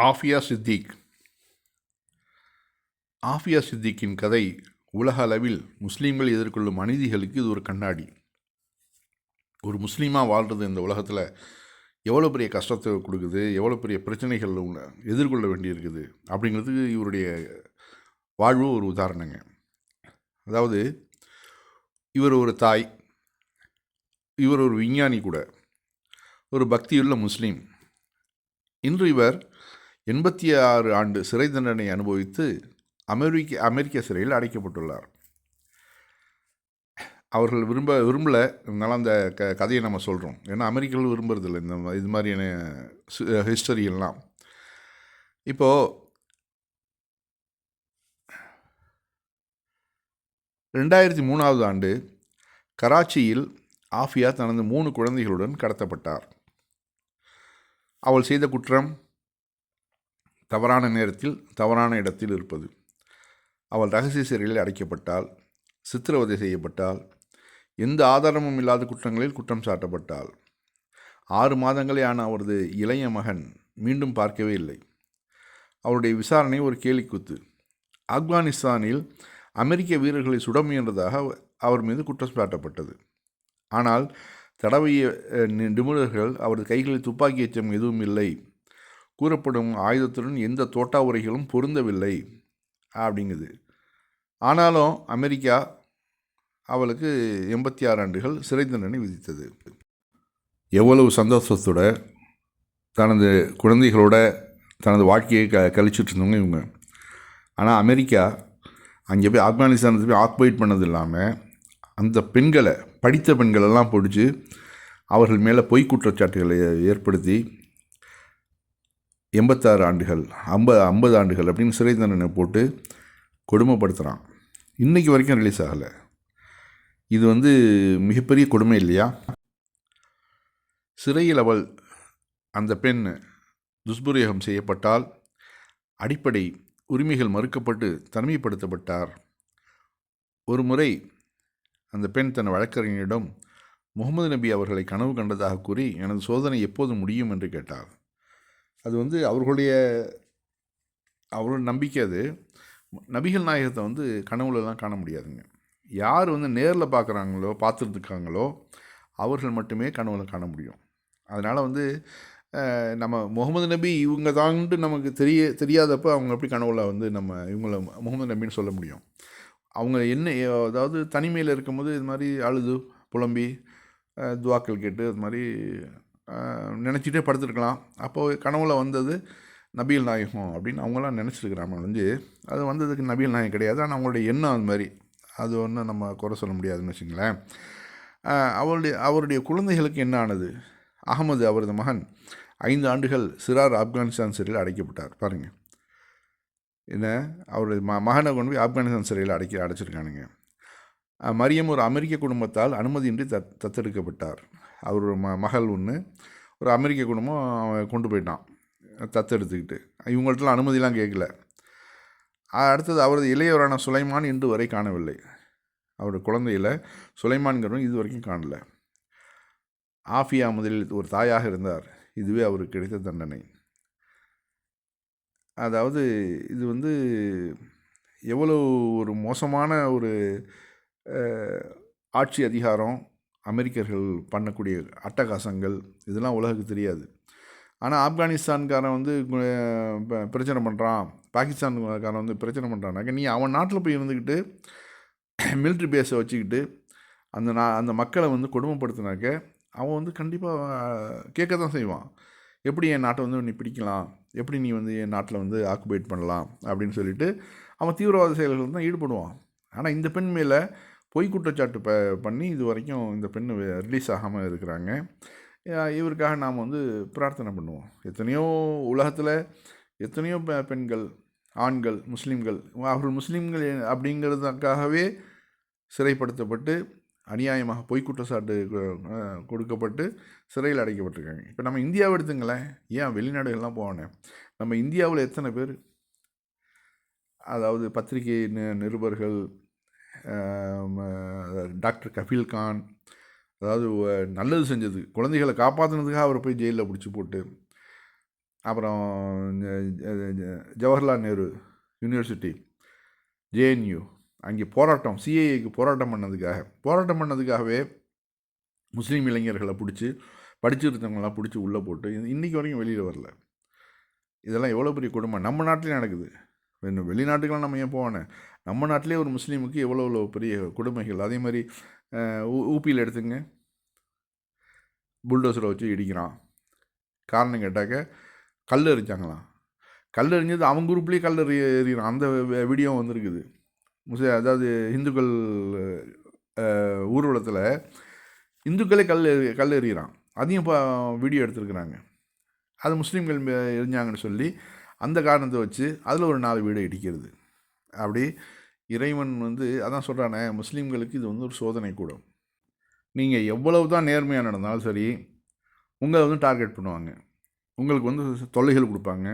ஆஃபியா சித்திக். ஆஃபியா சித்திக்கின் கதை உலக அளவில் முஸ்லீம்கள் எதிர்கொள்ளும் அநீதிகளுக்கு இது ஒரு கண்ணாடி. ஒரு முஸ்லீமாக வாழ்கிறது இந்த உலகத்தில் எவ்வளோ பெரிய கஷ்டத்தை கொடுக்குது எவ்வளோ பெரிய பிரச்சனைகள் உள்ள- எதிர்கொள்ள வேண்டியிருக்குது அப்படிங்கிறதுக்கு இவருடைய வாழ்வு ஒரு உதாரணங்க. அதாவது இவர் ஒரு தாய் இவர் ஒரு விஞ்ஞானி கூட ஒரு பக்தியுள்ள முஸ்லீம். இன்று இவர் எண்பத்தி ஆறு ஆண்டு சிறை தண்டனை அனுபவித்து அமெரிக்க அமெரிக்க சிறையில் அடைக்கப்பட்டுள்ளார். அவர்கள் விரும்ப விரும்பலை. இருந்தாலும் அந்த க கதையை நம்ம சொல்கிறோம் ஏன்னா அமெரிக்கர்கள் விரும்புறதில்ல. இந்த இது மாதிரியான ஹிஸ்டரி எல்லாம். இப்போது ரெண்டாயிரத்தி மூணாவது ஆண்டு கராச்சியில் ஆஃபியா தனது மூணு குழந்தைகளுடன் கடத்தப்பட்டார். அவள் செய்த குற்றம் தவறான நேரத்தில் தவறான இடத்தில் இருப்பது. அவள் ரகசிய சிறையில் அடைக்கப்பட்டால் சித்திரவதை செய்யப்பட்டால் எந்த ஆதாரமும் இல்லாத குற்றங்களில் குற்றம் சாட்டப்பட்டால் ஆறு மாதங்களே ஆன அவரது இளைய மகன் மீண்டும் பார்க்கவே இல்லை. அவருடைய விசாரணை ஒரு கேலிக்கூத்து. ஆப்கானிஸ்தானில் அமெரிக்க வீரர்களை சுட முயன்றதாக அவர் மீது குற்றம் சாட்டப்பட்டது. ஆனால் தடவைய நிபுணர்கள் அவரது கைகளில் துப்பாக்கி எச்சம் எதுவும் இல்லை. கூறப்படும் ஆயுதத்துடன் எந்த தோட்டா உரைகளும் பொருந்தவில்லை அப்படிங்குது. ஆனாலும் அமெரிக்கா அவளுக்கு எண்பத்தி ஆறு ஆண்டுகள் சிறை தண்டனை விதித்தது. எவ்வளவு சந்தோஷத்தோட தனது குழந்தைகளோட தனது வாழ்க்கையை க கழிச்சிட்டு இருந்தவங்க இவங்க. ஆனால் அமெரிக்கா அங்கே போய் ஆப்கானிஸ்தானத்தை போய் ஆக்குபைட் பண்ணது இல்லாமல் அந்த பெண்களை படித்த பெண்களெல்லாம் பிடிச்சி அவர்கள் மேலே பொய் குற்றச்சாட்டுகளை ஏற்படுத்தி எண்பத்தாறு ஆண்டுகள் ஐம்பது ஐம்பது ஆண்டுகள் அப்படின்னு சிறை தண்டனை போட்டு கொடுமைப்படுத்துகிறான் இன்றைக்கி வரைக்கும் ரிலீஸ் ஆகலை. இது வந்து மிகப்பெரிய கொடுமை இல்லையா? சிறையில் அவள் அந்த பெண் துஷ்பிரயோகம் செய்யப்பட்டால் அடிப்படை உரிமைகள் மறுக்கப்பட்டு தனிமைப்படுத்தப்பட்டார். ஒரு முறை அந்த பெண் தன் வழக்கறிஞரிடம் முகமது நபி அவர்களை கனவு கண்டதாக கூறி எனது சோதனை எப்போது முடியும்? என்று கேட்டார். அது வந்து அவர்களுடைய அவரோட நம்பிக்கை அது. நபிகள் நாயகத்தை வந்து கனவுலலாம் காண முடியாதுங்க. யார் வந்து நேரில் பார்க்குறாங்களோ பார்த்துருக்காங்களோ அவர்கள் மட்டுமே கனவுல காண முடியும். அதனால் வந்து நம்ம முகமது நபி இவங்க தான்ட்டு நமக்கு தெரிய தெரியாதப்போ அவங்க எப்படி கனவுல வந்து நம்ம இவங்கள முகமது நபின்னு சொல்ல முடியும்? அவங்க என்ன அதாவது தனிமையில் இருக்கும்போது இது மாதிரி அழுது புலம்பி துவாக்கள் கேட்டு அது மாதிரி நினச்சிட்டே படுத்துருக்கலாம். அப்போது கனவுல வந்தது நபியல் நாயகம் அப்படின்னு அவங்களாம் நினச்சிருக்கிறாங்க வந்து அது வந்ததுக்கு நபியல் நாயகம் கிடையாது. ஆனால் அவங்களுடைய எண்ணம் அது மாதிரி. அது ஒன்றும் நம்ம குறை சொல்ல முடியாதுன்னு வச்சுங்களேன் அவருடைய அவருடைய குழந்தைகளுக்கு என்ன ஆனது? அகமது அவரது மகன் ஐந்து ஆண்டுகள் சிறார் ஆப்கானிஸ்தான் சிறையில் அடைக்கப்பட்டார். பாருங்கள் என்ன? அவருடைய ம மகனை கொண்டு போய் ஆப்கானிஸ்தான் சிறையில் அடைக்க அடைச்சிருக்கானுங்க. மரியம் ஒரு அமெரிக்க குடும்பத்தால் அனுமதியின்றி தத் தத்தெடுக்கப்பட்டார். அவர் ம மகள் ஒன்று ஒரு அமெரிக்க குடும்பம் அவன் கொண்டு போயிட்டான். தத்தெடுத்துக்கிட்டு. இவங்கள்ட்டலாம் அனுமதிலாம் கேட்கல அடுத்தது அவரது இளையவரான சுலைமான் இன்று வரை காணவில்லை. அவருடைய குழந்தையில் சுலைமான்கிறவன் இது வரைக்கும் காணல. ஆஃபியா முதலில் ஒரு தாயாக இருந்தார். இதுவே அவருக்கு கிடைத்த தண்டனை. அதாவது இது வந்து எவ்வளோ ஒரு மோசமான ஒரு ஆட்சி அதிகாரம் அமெரிக்கர்கள் பண்ணக்கூடிய அட்டகாசங்கள் இதெல்லாம் உலகுக்கு தெரியாது. ஆனால் ஆப்கானிஸ்தான்காரன் வந்து பிரச்சனை பண்ணுறான் பாகிஸ்தான்காரன் வந்து பிரச்சனை பண்ணுறான்னாக்க நீ அவன் நாட்டில் போய் இருந்துக்கிட்டு மிலிட்ரி பேஸை வச்சுக்கிட்டு அந்த நா அந்த மக்களை வந்து கொடுமைப்படுத்தினாக்க அவன் வந்து கண்டிப்பாக கேட்க தான் செய்வான். எப்படி என் நாட்டை வந்து நீ பிடிக்கலாம்? எப்படி நீ வந்து என் நாட்டில் வந்து ஆக்குபேட் பண்ணலாம்? அப்படின்னு சொல்லிட்டு அவன் தீவிரவாத செயல்கள் தான் ஈடுபடுவான். ஆனால் இந்த பெண் மேலே பொய் குற்றச்சாட்டு ப பண்ணி இது வரைக்கும் இந்த பெண் ரிலீஸ் ஆகாமல் இருக்கிறாங்க. இவருக்காக நாம் வந்து பிரார்த்தனை பண்ணுவோம். எத்தனையோ உலகத்தில் எத்தனையோ பெ- பெண்கள் ஆண்கள் முஸ்லீம்கள் அவர்கள் முஸ்லீம்கள் அப்படிங்கிறதுக்காகவே சிறைப்படுத்தப்பட்டு அநியாயமாக பொய் குற்றச்சாட்டு கொடுக்கப்பட்டு சிறையில் அடைக்கப்பட்டிருக்காங்க. இப்போ நம்ம இந்தியாவை எடுத்துங்களேன். ஏன் வெளிநாடுகள்லாம் போவானே? நம்ம இந்தியாவில் எத்தனை பேர்? அதாவது பத்திரிகை நிருபர்கள் டாக்டர் கஃபீல் கான் அதாவது நல்லது செஞ்சது. குழந்தைகளை காப்பாற்றினதுக்காக அவரை போய் ஜெயிலில் பிடிச்சி போட்டு அப்புறம் ஜவஹர்லால் நேரு யூனிவர்சிட்டி ஜேஎன்யூ அங்கே போராட்டம் சிஏஏக்கு போராட்டம் பண்ணதுக்காக போராட்டம் பண்ணதுக்காகவே முஸ்லீம் இளைஞர்களை பிடிச்சி படிச்சிருந்தவங்களாம் பிடிச்சி உள்ளே போட்டு இன்றைக்கி வரைக்கும் வெளியில் வரல. இதெல்லாம் எவ்வளோ பெரிய கொடுமை. நம்ம நாட்டிலே நடக்குது. இன்னும் வெளிநாட்டுக்கெல்லாம் நம்ம ஏன் போவானே? நம்ம நாட்டிலே ஒரு முஸ்லீமுக்கு எவ்வளோ எவ்வளோ பெரிய கொடுமைகள்? அதே மாதிரி அஹ், ஊப்பியில் எடுத்துங்க புல்டோசரை வச்சு இடிக்கிறான். காரணம் கேட்டாக்க கல் எரிச்சாங்களாம். கல் எறிஞ்சது அவங்க குரூப்லேயே கல் எறி எறிகிறான் அந்த வீடியோ வந்திருக்குது. முஸ்லி அதாவது இந்துக்கள் ஊர்வலத்தில் இந்துக்களே கல் எறி- கல் எறிகிறான் அதையும் இப்போ வீடியோ எடுத்திருக்கிறாங்க. அது முஸ்லீம்கள் எரிஞ்சாங்கன்னு சொல்லி அந்த காரணத்தை வச்சு அதில் ஒரு நாலு வீடு இடிக்கிறது. அப்படி இறைவன் வந்து அதான் சொல்கிறானே முஸ்லீம்களுக்கு இது வந்து ஒரு சோதனை கூடம். நீங்கள் எவ்வளவு தான் நேர்மையாக நடந்தாலும் சரி உங்களை வந்து டார்கெட் பண்ணுவாங்க. உங்களுக்கு வந்து தொல்லைகள் கொடுப்பாங்க.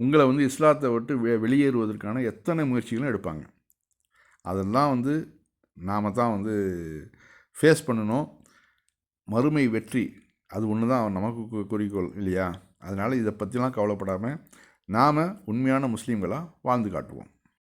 உங்களை வந்து இஸ்லாத்தை விட்டு வெ வெளியேறுவதற்கான எத்தனை முயற்சிகளும் எடுப்பாங்க. அதெல்லாம் வந்து நாம் தான் வந்து ஃபேஸ் பண்ணணும். மறுமை வெற்றி அது ஒன்று தான் நமக்கு குறிக்கோள் இல்லையா? அதனால் இதை பற்றிலாம் கவலைப்படாமல் நாம் உண்மையான முஸ்லீம்களாக வாழ்ந்து காட்டுவோம்.